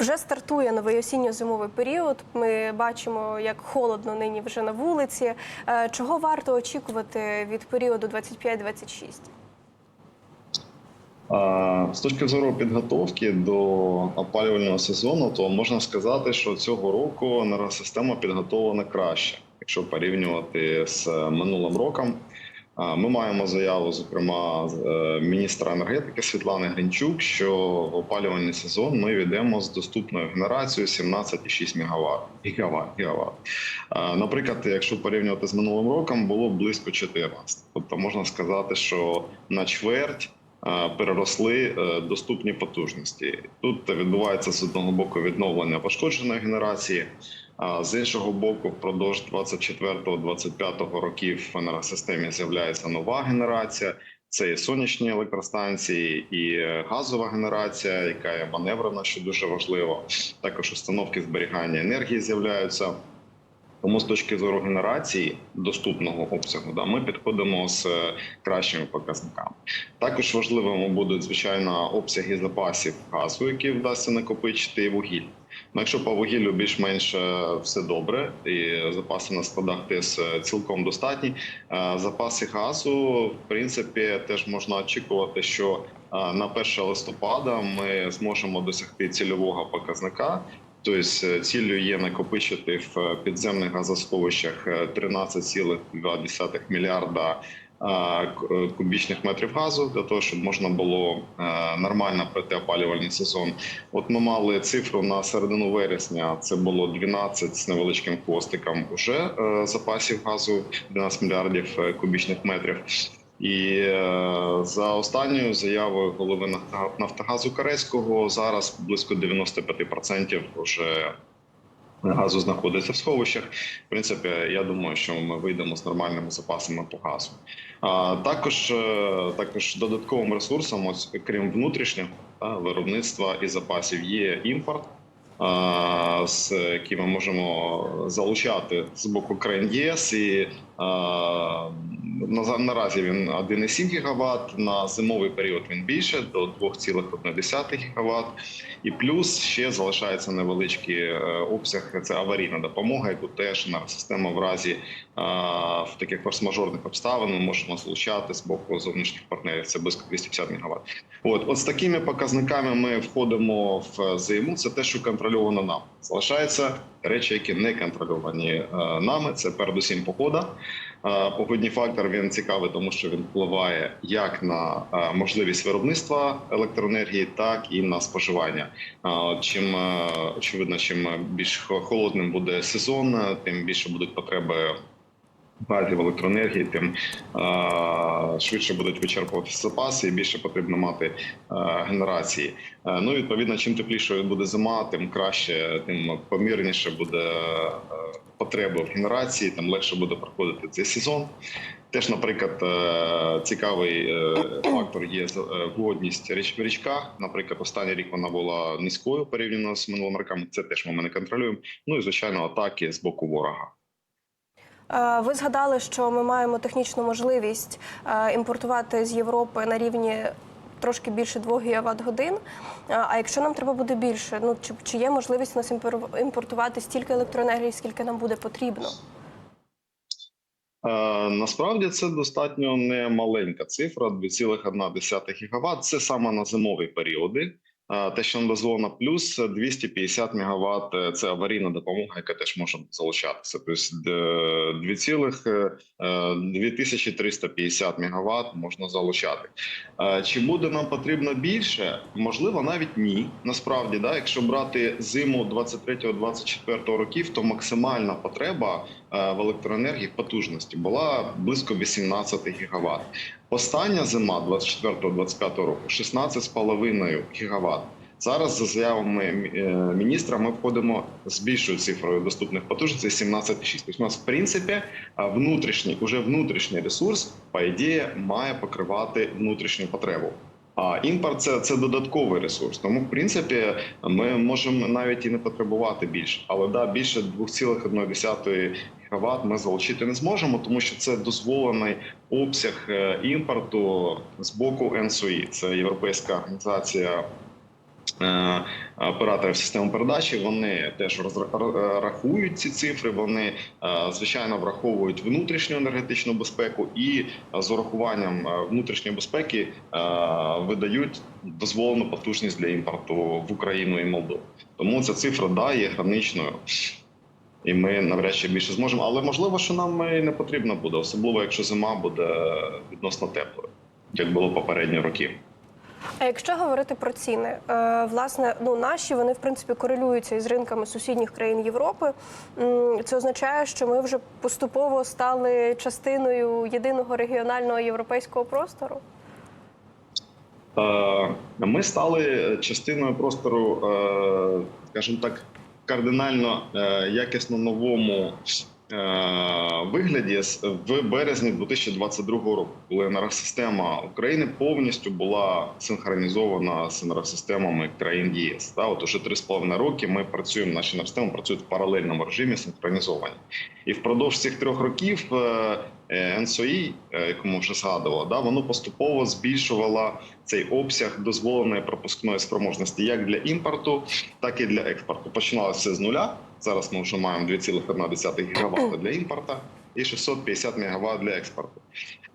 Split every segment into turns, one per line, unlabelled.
Вже стартує новий осінньо-зимовий період. Ми бачимо, як холодно нині вже на вулиці. Е, Чого варто очікувати від періоду 25-26?
А, З точки зору підготовки до опалювального сезону, то можна сказати, що цього року енергосистема підготовлена краще, якщо порівнювати з минулим роком. Ми маємо заяву, зокрема, е, міністра енергетики Світлани Гринчук, що в опалювальний сезон ми йдемо з доступною генерацією 17,6 МВт. Гігават, гігават. Наприклад, якщо порівнювати з минулим роком, було близько 14. Тобто можна сказати, що на чверть переросли е, доступні потужності. Тут відбувається з одного боку відновлення пошкодженої генерації. З іншого боку, впродовж 24-25 років в енергосистемі з'являється нова генерація. Це і сонячні електростанції, і е, газова генерація, яка є маневрена, що дуже важливо. Також установки зберігання енергії з'являються. Тому з точки зору генерації доступного обсягу, да, ми підходимо з е, кращими показниками. Також важливими будуть звичайно обсяги запасів газу, які вдасться накопичити, і вугілля. Ну, якщо по вугіллю більш-менш е, все добре, і запаси на складах ТЕС е, цілком достатні. е, Запаси газу, в принципі, теж можна очікувати, що на 1 листопада ми зможемо досягти цільового показника. Тобто ціллю є накопичити в підземних газосховищах е, 13,2 мільярда кубічних метрів газу для того, щоб можна було е, нормально пройти опалювальний сезон. От ми мали цифру на середину вересня. Це було 12 з невеличким хвостиком уже е, запасів газу 12 мільярдів е, кубічних метрів. І е, за останньою заявою голови Нафтогазу Карецького зараз близько 95% вже газу знаходиться в сховищах. В принципі, я думаю, що ми вийдемо з нормальними запасами по газу. А також, е, також додатковим ресурсом, ось крім внутрішнього та, виробництва і запасів, є імпорт. З який ми можемо залучати з боку країн ЄС і наразі він 1,7 ГВт, на зимовий період він більше до 2,1 ГВт. І плюс ще залишається невеличкий е, обсяг. Це аварійна допомога, яку теж на система в разі в таких форс-мажорних обставин ми можемо залучати з боку зовнішніх партнерів. Це близько 250 МВт. От, от з такими показниками ми входимо в зиму. Це те, що контрольовано нам. Залишаються речі, які не контрольовані е, нами. Це передусім погода. Погодний Погодній фактор він цікавий, тому що він впливає як на е, можливість виробництва електроенергії, так і на споживання. Е, Чим е, очевидно, чим більш холодним буде сезон, е, тим більше будуть потреби газів електроенергії, тим е, швидше будуть вичерпуватися запаси і більше потрібно мати е, генерації. Е, ну відповідно, чим теплішою буде зима, тим краще, тим помірніше буде е, потреба в генерації, тим легше буде проходити цей сезон. Теж, наприклад, е, цікавий е, фактор є водність річ в річках. Наприклад, останній рік вона була низькою порівняно з минулими роками. Це теж ми не контролюємо. Ну і звичайно, атаки з боку ворога.
Е, Ви згадали, що ми маємо технічну можливість е, імпортувати з Європи на рівні трошки більше 2 гігават годин. Е, А якщо нам треба буде більше, ну чи, чи є можливість нас імпор- імпортувати стільки електроенергії, скільки нам буде потрібно?
Насправді це достатньо не маленька цифра 2,1 ГВт. Це саме на зимові періоди. Те, що нам плюс 250 МВт – це аварійна допомога, яка теж може залучатися. Тобто е, 2,000, е, 2350 МВт можна залучати. Чи буде нам потрібно більше? Можливо, навіть ні. Насправді, да, якщо брати зиму 23-24 років, то максимальна потреба е, в електроенергії потужності була близько 18 ГВт. Остання зима 24-25 року 16,5 ГВт. Зараз, за заявами е, міністра, ми входимо з більшою цифрою доступних потужностей 17,6. Тобто у нас, в принципі, внутрішній, уже внутрішній ресурс, по ідеї, має покривати внутрішню потребу. А імпорт це, це додатковий ресурс. Тому, в принципі, ми можемо навіть і не потребувати більше. Але да, більше 2,1 ГВт ми залучити не зможемо, тому що це дозволений обсяг е, імпорту з боку НСУІ. Це Європейська організація операторів системи передачі. Вони теж розра- рахують ці цифри. Вони е, звичайно враховують внутрішню енергетичну безпеку і е, з урахуванням е, внутрішньої безпеки е, видають дозволену потужність для імпорту в Україну і Молдову. Тому ця цифра да є граничною. І ми навряд чи більше зможемо, але можливо, що нам і не потрібно буде, особливо якщо зима буде відносно теплою, як було попередні роки.
А якщо говорити про ціни, е, власне, ну наші вони в принципі корелюються із ринками сусідніх країн Європи. Це означає, що ми вже поступово стали частиною єдиного регіонального європейського простору.
Е, Ми стали частиною простору, е, скажімо так, кардинально якісно новому вигляді в березні 2022 року, коли енергосистема України повністю була синхронізована з енергосистемами країн ЄС. Та от уже три з половиною роки ми працюємо, наші енергосистеми працюють в паралельному режимі синхронізовані. І впродовж цих трьох років е, е, НСОІ, е, яку ми вже згадували, да, воно поступово збільшувало цей обсяг дозволеної пропускної спроможності як для імпорту, так і для експорту. Починалося з нуля. Зараз ми вже маємо 2,1 ГВт для імпорту і 650 МВт для експорту.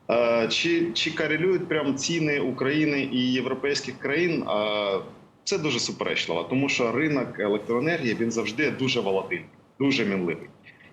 Е, Чи, чи корелюють прям ціни України і європейських країн? Е, Це дуже суперечливо, тому що ринок електроенергії він завжди дуже волатильний, дуже мінливий.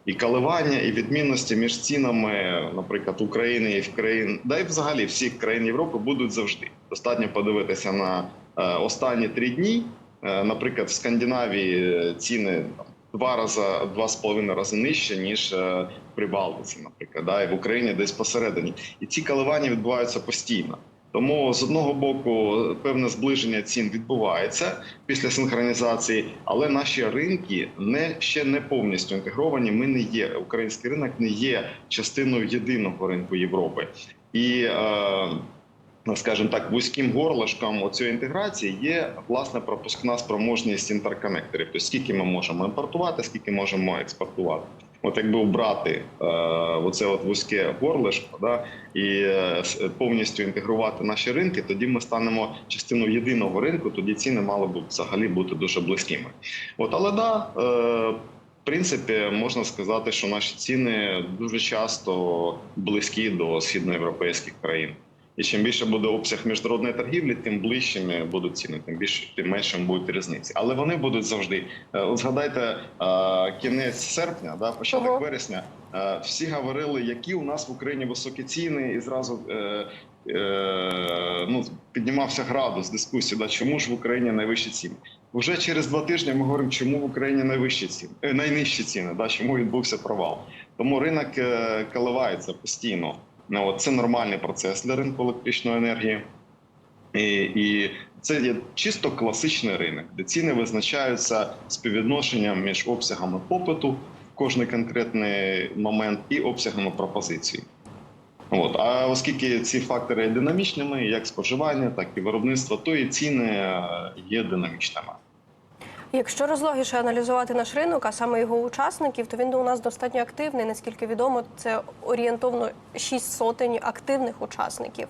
І коливання, і відмінності між цінами, наприклад, України і в країн, да й взагалі всіх країн Європи будуть завжди. Достатньо подивитися на е, останні три дні. Наприклад, в Скандинавії ціни два рази, два з половиною рази нижче ніж е, при Балтиці, наприклад, да, і в Україні десь посередині. І ці коливання відбуваються постійно. Тому з одного боку певне зближення цін відбувається після синхронізації, але наші ринки не ще не повністю інтегровані. Ми не є український ринок, не є частиною єдиного ринку Європи і. Е, скажімо так, вузьким горлишком цієї інтеграції є власне пропускна спроможність інтерконекторів. Тобто скільки ми можемо імпортувати, скільки можемо експортувати. От якби обрати е, оце от вузьке горлишко, да, і е, повністю інтегрувати наші ринки, тоді ми станемо частиною єдиного ринку. Тоді ціни мали б взагалі бути дуже близькими. От, але да, е, в принципі, можна сказати, що наші ціни дуже часто близькі до східноєвропейських країн. І чим більше буде обсяг міжнародної торгівлі, тим ближчими будуть ціни, тим більше тим меншими будуть різниці. Але вони будуть завжди. Е, От згадайте е, кінець серпня, да, початок
Ага.
вересня. е, Всі говорили, які у нас в Україні високі ціни, і зразу ну, піднімався градус дискусії, да, чому ж в Україні найвищі ціни. Вже через два тижні ми говоримо, чому в Україні найвищі ціни, найнижчі ціни, да, чому відбувся провал. Тому ринок коливається постійно. Ну, це нормальний процес для ринку електричної енергії. І, і це є чисто класичний ринок, де ціни визначаються співвідношенням між обсягами попиту в кожний конкретний момент і обсягами пропозиції. От. А оскільки ці фактори є динамічними, як споживання, так і виробництво, то і ціни е, є динамічними.
Якщо розлогіше аналізувати наш ринок, а саме його учасників, то він у нас достатньо активний. Наскільки відомо, це орієнтовно 6 сотень активних учасників.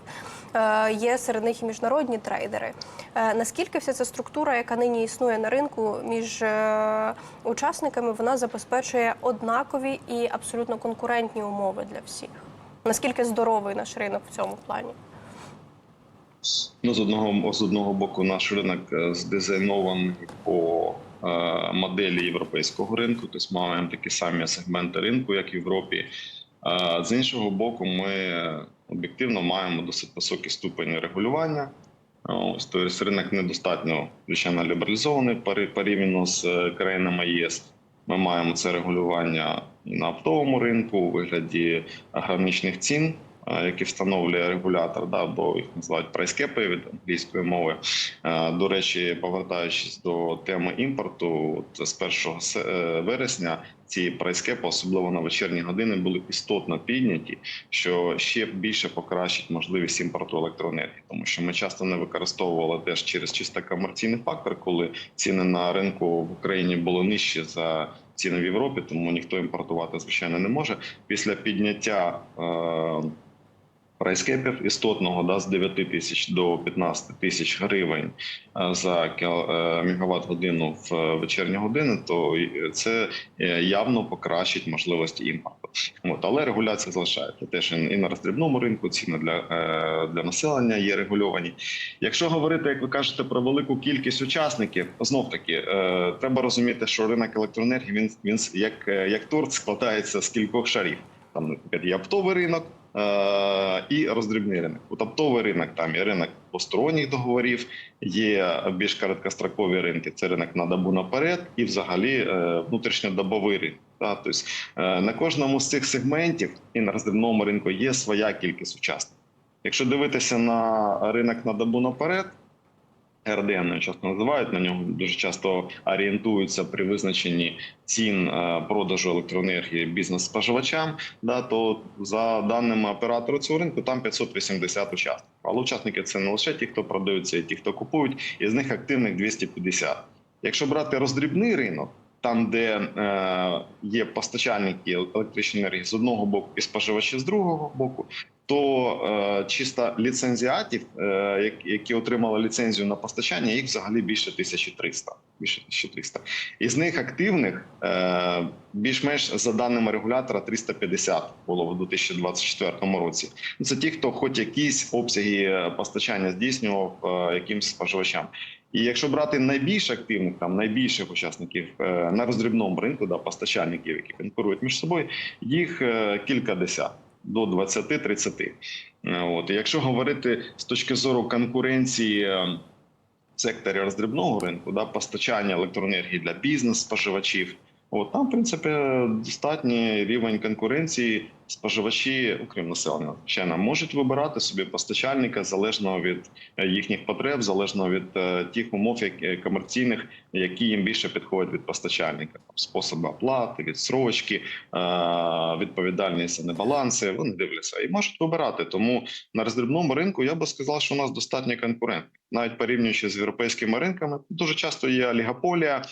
Е, Є серед них і міжнародні трейдери. Е, Наскільки вся ця структура, яка нині існує на ринку між е, учасниками, вона забезпечує однакові і абсолютно конкурентні умови для всіх? Наскільки здоровий наш ринок в цьому плані?
Ну, з одного з одного боку, наш ринок е, здизайнований по е, моделі європейського ринку, тобто маємо такі самі сегменти ринку, як в Європі. А з іншого боку, ми об'єктивно маємо досить високий ступень регулювання. Ось тобто ринок недостатньо звичайно лібералізований порівняно з е, країнами ЄС. Ми маємо це регулювання і на оптовому ринку у вигляді граничних цін, е, які встановлює регулятор, да, бо їх називають прайскепи від англійської мови. Е, До речі, повертаючись до теми імпорту, от з 1 е, вересня ці прайскепи, особливо на вечірні години, були істотно підняті, що ще більше покращить можливість імпорту електроенергії, тому що ми часто не використовували теж через чисто комерційний фактор, коли ціни на ринку в Україні були нижчі за ціни в Європі, тому ніхто імпортувати звичайно не може. Після підняття е, прайскепів істотного да, з 9 тисяч до 15 тисяч гривень е, за е, мегаватт годину в е, вечірні години, то це явно покращить можливості імпорту. От, але регуляція залишається теж і на роздрібному ринку. Ціни для, для населення є регульовані. Якщо говорити, як ви кажете, про велику кількість учасників, знов таки треба розуміти, що ринок електроенергії він він як, як торт складається з кількох шарів. Там, наприклад, є оптовий ринок і роздрібний ринок. У оптовий ринок там є ринок посторонніх договорів, є більш короткострокові ринки. Це ринок на добу наперед, і взагалі е, внутрішньодобовий ринок. Тобто е, на кожному з цих сегментів і на роздрібному ринку є своя кількість учасників. Якщо дивитися на ринок на добу наперед, РДН часто називають на нього дуже часто орієнтуються при визначенні цін продажу електроенергії бізнес-споживачам. Да, то за даними оператора цього ринку, там 580 учасників. Але учасники це не лише ті, хто продають, це і ті, хто купують, і з них активних 250. Якщо брати роздрібний ринок, там, де е, є постачальники електричної енергії з одного боку і споживачі з другого боку, то е, чисто ліцензіатів, е, які отримали ліцензію на постачання, їх взагалі більше 1300. Більше 1300. Із них активних е, більш-менш за даними регулятора 350 було в 2024 році. Ну, Це ті, хто хоч якісь обсяги постачання здійснював якимсь споживачам. І якщо брати найбільш активних, там найбільших учасників на роздрібному ринку, да, постачальників, які конкурують між собою, їх кілька десят до 20-30. Е, От якщо говорити з точки зору конкуренції е, секторі роздрібного ринку, да, постачання електроенергії для бізнес-споживачів, от там, в принципі, достатній рівень конкуренції. Споживачі, окрім населення, звичайно, можуть вибирати собі постачальника залежно від е, їхніх потреб, залежно від е, тих умов, які комерційних, які їм більше підходять від постачальника, способи оплати, відсрочки, е, відповідальність за небаланси. Вони дивляться і можуть вибирати. Тому на роздрібному ринку я би сказав, що у нас достатньо конкурентів, навіть порівнюючи з європейськими ринками, дуже часто є олігополія.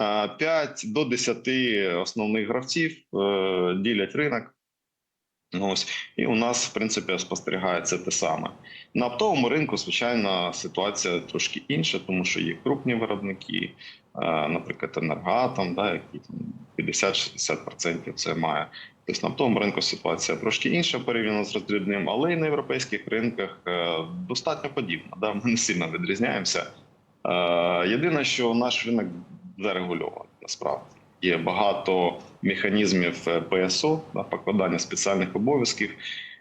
е, 5 до 10 основних гравців е, ділять ринок. Ось і у нас в принципі спостерігається те саме на оптовому ринку. Звичайно, ситуація трошки інша, тому що є крупні виробники, е, наприклад, енергоатом, да, які 50-60% це має. Тобто на оптовому ринку ситуація трошки інша порівняно з роздрібним, але і на європейських ринках е, достатньо подібна. Да, ми не сильно відрізняємося. Е, Єдине, що наш ринок зарегульований насправді. Є багато механізмів е, ПСО, да, покладання спеціальних обов'язків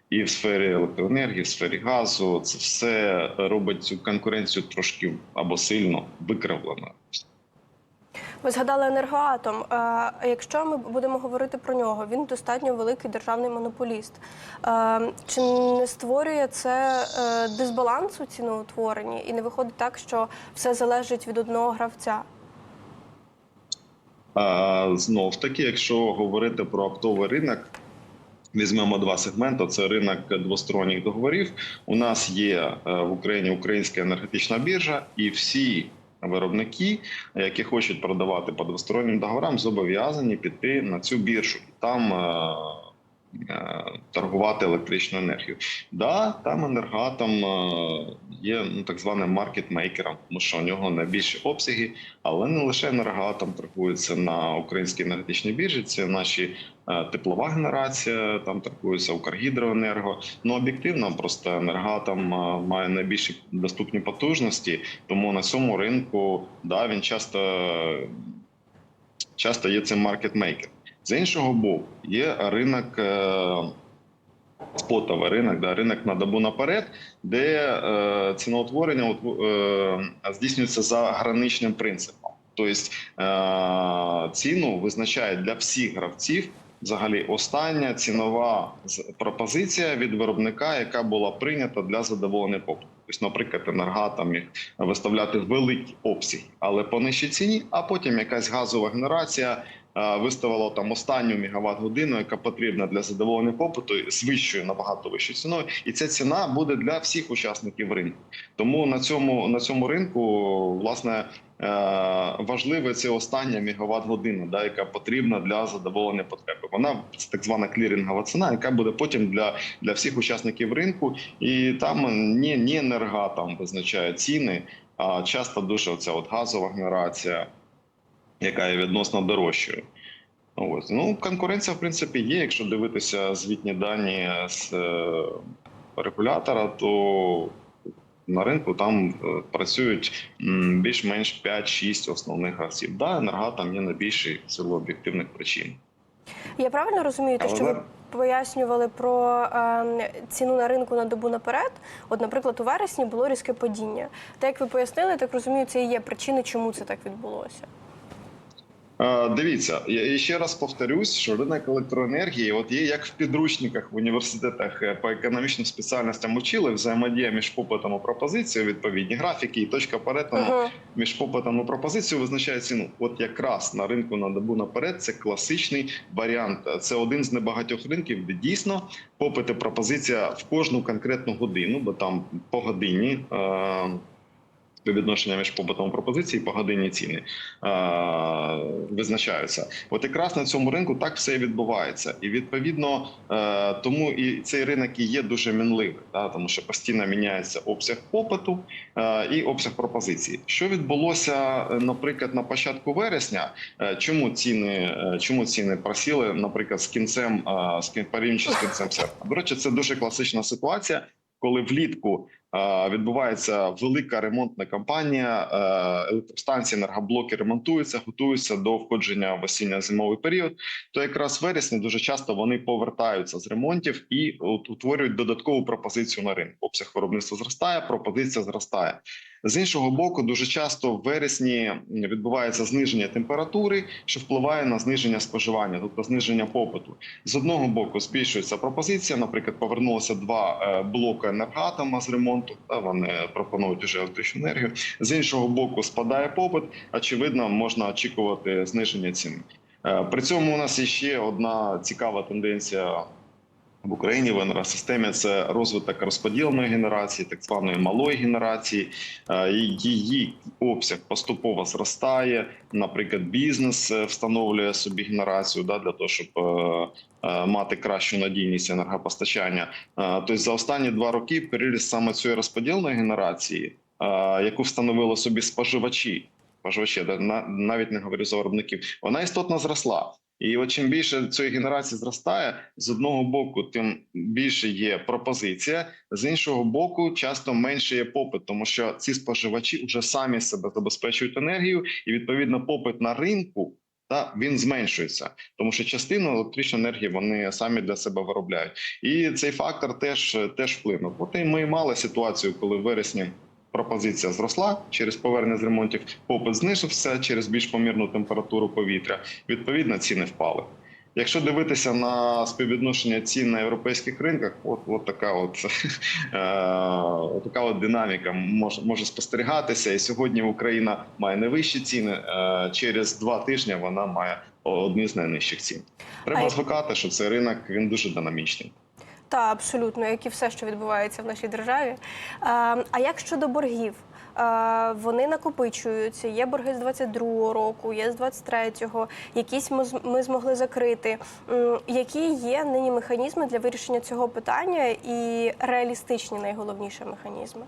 і в сфері електроенергії, в сфері газу. Це все робить цю конкуренцію трошки або сильно викривленою.
Ви згадали енергоатом. Е, якщо ми будемо говорити про нього, він достатньо великий державний монополіст. Е, Чи не створює це е, дисбаланс у ціноутворенні і не виходить так, що все залежить від одного гравця?
А, знов таки, якщо говорити про оптовий ринок, візьмемо два сегменти: це ринок двосторонніх договорів. У нас є в Україні українська енергетична біржа, і всі виробники, які хочуть продавати по двостороннім договорам, зобов'язані піти на цю біржу там. Е, Торгувати електричну енергію. Да, там енергатом е, є ну, так званим маркетмейкером, тому що у нього найбільші обсяги, але не лише енергоатом торгується на українській енергетичній біржі. Це наші е, теплова генерація, там торгується Укргідроенерго. Ну об'єктивно, просто енергоатом е, має найбільші доступні потужності, тому на цьому ринку да, він часто, часто є цим маркетмейкером. З іншого боку, є ринок. е, Спотовий ринок, да, ринок на добу наперед, де е, ціноутворення е, здійснюється за граничним принципом. Тобто е, ціну визначає для всіх гравців взагалі остання цінова пропозиція від виробника, яка була прийнята для задоволення попиту. Тобто, наприклад, енергатом міг виставляти великі обсяги, але по нижчій ціні, а потім якась газова генерація. Е, виставило там останню мегаватт годину, яка потрібна для задоволення попиту з вищою набагато вищою ціною, і ця ціна буде для всіх учасників ринку. Тому на цьому на цьому ринку власне. е, Важливе це остання мегаватт година, да, яка потрібна для задоволення потреби. Вона це так звана клірінгова ціна, яка буде потім для, для всіх учасників ринку, і там не, не енерга там визначає ціни, а часто дуже оця от газова генерація, яка є відносно дорожчою. Ось. Ну, конкуренція, в принципі, є. Якщо дивитися звітні дані з е, регулятора, то на ринку там е, працюють більш-менш 5-6 основних гравців. Да, енерга там є найбільший з силу об'єктивних причин.
Я правильно розумію, те, що ви пояснювали про е, ціну на ринку на добу наперед. От, наприклад, у вересні було різке падіння. Так як ви пояснили, так розумію, це і є причини, чому це так відбулося.
Е, Дивіться, я ще раз повторюсь, що ринок електроенергії, от є як в підручниках в університетах е, по економічним спеціальностям учили взаємодія між попитом і пропозицією, відповідні графіки і точка перетину
Угу.
між попитом і пропозицією визначає ціну. От якраз на ринку на добу наперед це класичний варіант. Це один з небагатьох ринків, де дійсно попит і пропозиція в кожну конкретну годину, бо там по годині. Е- Співвідношення між попитом і пропозиції по годинні ціни е, визначаються. От якраз на цьому ринку так все і відбувається, і відповідно е, тому і цей ринок і є дуже мінливий, тому що постійно міняється обсяг попиту е, і обсяг пропозиції. Що відбулося, наприклад, на початку вересня? Чому ціни чому ціни просіли, наприклад, з кінцем з порівнюючи з кінцем серпня? До речі, це дуже класична ситуація, коли влітку. Е, Відбувається велика ремонтна кампанія. е, Електростанції, енергоблоки ремонтуються, готуються до входження в осінньо-зимовий період. То якраз вересні дуже часто вони повертаються з ремонтів і утворюють додаткову пропозицію на ринку. Обсяг виробництва зростає, пропозиція зростає. З іншого боку, дуже часто в вересні відбувається зниження температури, що впливає на зниження споживання, тобто зниження попиту. З одного боку збільшується пропозиція. Наприклад, повернулося два е, блоки енергатома з ремонту. Та вони пропонують вже електричну енергію. З іншого боку, спадає попит. Очевидно, можна очікувати зниження ціни. Е, При цьому у нас є ще одна цікава тенденція. В Україні в енергосистемі це розвиток розподіленої генерації, так званої малої генерації. Е, Її обсяг поступово зростає. Наприклад, бізнес е, встановлює собі генерацію да, для того, щоб е, мати кращу надійність енергопостачання. Тобто за останні два роки переріст саме цієї розподіленої генерації, яку встановили собі споживачі. Споживачі, навіть не говорю за виробників, вона істотно зросла. І от чим більше цієї генерації зростає, з одного боку, тим більше є пропозиція, з іншого боку, часто менше є попит, тому що ці споживачі вже самі себе забезпечують енергію, і відповідно попит на ринку та він зменшується, тому що частину електричної енергії вони самі для себе виробляють. І цей фактор теж теж вплинув. От і ми мали ситуацію, коли в вересні. Пропозиція зросла через повернення з ремонтів, попит знизився через більш помірну температуру повітря. Відповідно, ціни впали. Якщо дивитися на співвідношення цін на європейських ринках, от, от така от, е, така от динаміка може, може спостерігатися. І сьогодні Україна має найвищі ціни. Е, через два тижні вона має одні з найнижчих цін. Треба звикати, що цей ринок він дуже динамічний.
Та абсолютно, як і все, що відбувається в нашій державі. А, як щодо боргів? Вони накопичуються. Є борги з 22-го року, є з 23-го, якісь ми, ми змогли закрити. Які є нині механізми для вирішення цього питання і реалістичні найголовніші механізми?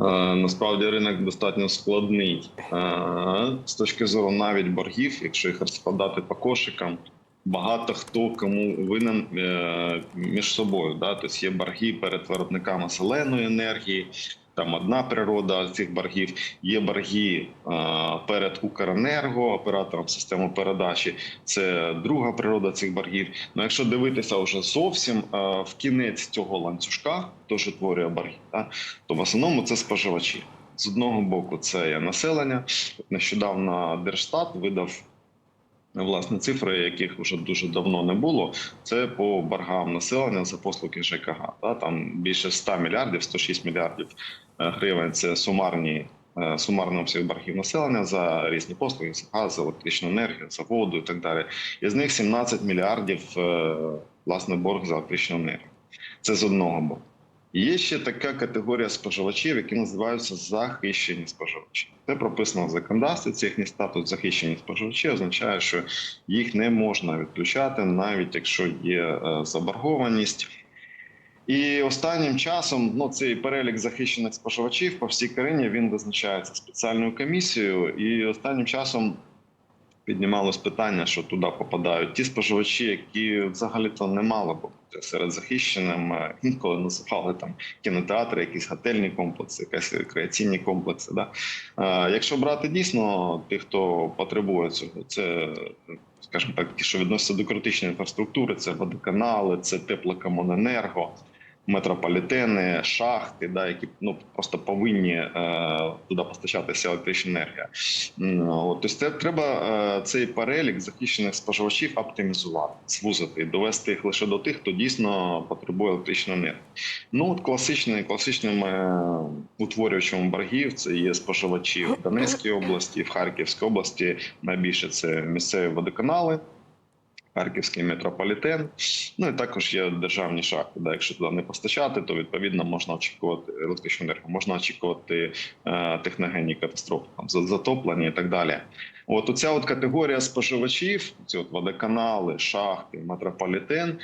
Е, Насправді ринок достатньо складний Е, з точки зору навіть боргів, якщо їх розкладати по кошикам. Багато хто кому винен е, між собою. Да? Тобто є борги перед виробниками зеленої енергії. Там одна природа цих боргів, є борги е, перед Укренерго, оператором системи передачі. Це друга природа цих боргів. Ну, якщо дивитися вже зовсім е, в кінець цього ланцюжка, хто ж утворює борги, да? то в основному це споживачі. З одного боку, це є населення. Нещодавно Держстат видав власне цифри, яких вже дуже давно не було. Це по боргам населення за послуги ЖКГ. Та там більше 100 мільярдів, 106 мільярдів е, гривень. Це сумарні е, сумарний обсяг боргів населення за різні послуги, за газ, за електричну енергію, за воду і так далі. Із них 17 мільярдів е, власне борг за електричну енергію. Це з одного боку. Є ще така категорія споживачів, які називаються захищені споживачі. Це прописано в законодавстві. Це їхній статус захищені споживачі означає, що їх не можна відключати, навіть якщо є е, заборгованість. І останнім часом ну, цей перелік захищених споживачів по всій країні він визначається спеціальною комісією. І останнім часом піднімалось питання, що туди попадають ті споживачі, які взагалі-то не мали б бути серед захищеним. Е, Інколи називали там кінотеатри, якісь готельні комплекси, якісь рекреаційні комплекси. Да? Е, Якщо брати дійсно тих, хто потребує цього, це скажімо так, ті, що відносяться до критичної інфраструктури, це водоканали, це теплокомуненерго, метрополітени, шахти, да, які ну просто повинні е, туди постачатися електрична енергія. От, тобто це треба е, цей перелік захищених споживачів оптимізувати, звузити, довести їх лише до тих, хто дійсно потребує електричної енергії. Ну от класичний, класичним е, утворювачем боргів це є споживачі в Донецькій області, в Харківській області. Найбільше це місцеві водоканали. Харківський метрополітен, ну і також є державні шахти. Да, якщо туди не постачати, то відповідно можна очікувати електричну енергію, можна очікувати е, техногенні катастрофи, там за- затоплення і так далі. От оця от категорія споживачів, ці от водоканали, шахти, метрополітен.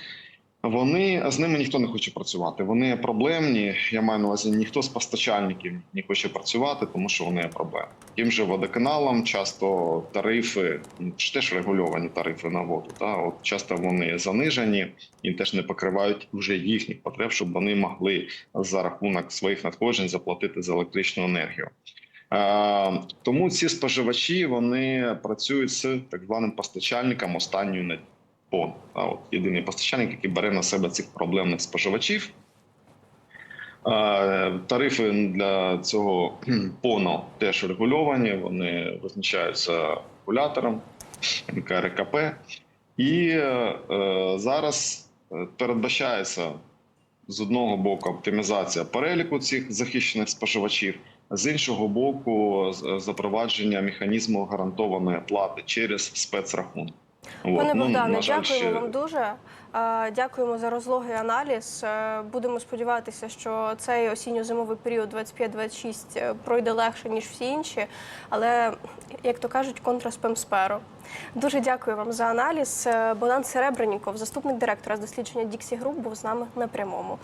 Вони з ними ніхто не хоче працювати. Вони проблемні. Я маю на увазі, ніхто з постачальників не хоче працювати, тому що вони є. Тим же водоканалам часто тарифи теж регульовані тарифи на воду. Та от часто вони занижені і теж не покривають вже їхніх потреб, щоб вони могли за рахунок своїх надходжень заплатити за електричну енергію. Тому ці споживачі вони працюють з так званим постачальником останньої надії. ПОН, а от єдиний постачальник, який бере на себе цих проблемних споживачів. Тарифи для цього ПОНу теж регульовані, вони визначаються регулятором НКРКП. І е, зараз е, передбачається з одного боку оптимізація переліку цих захищених споживачів, з іншого боку, запровадження механізму гарантованої плати через спецрахунок.
Пане
ну,
Богдане, дякуємо вам дуже. Дякуємо за розлогий аналіз. Е, Будемо сподіватися, що цей осінньо-зимовий період 25-26 е, пройде легше ніж всі інші. Але як то кажуть, контра спем. Дуже дякую вам за аналіз. Е, Богдан Серебренніков, заступник директора з дослідження Діксі Груп, був з нами на прямому.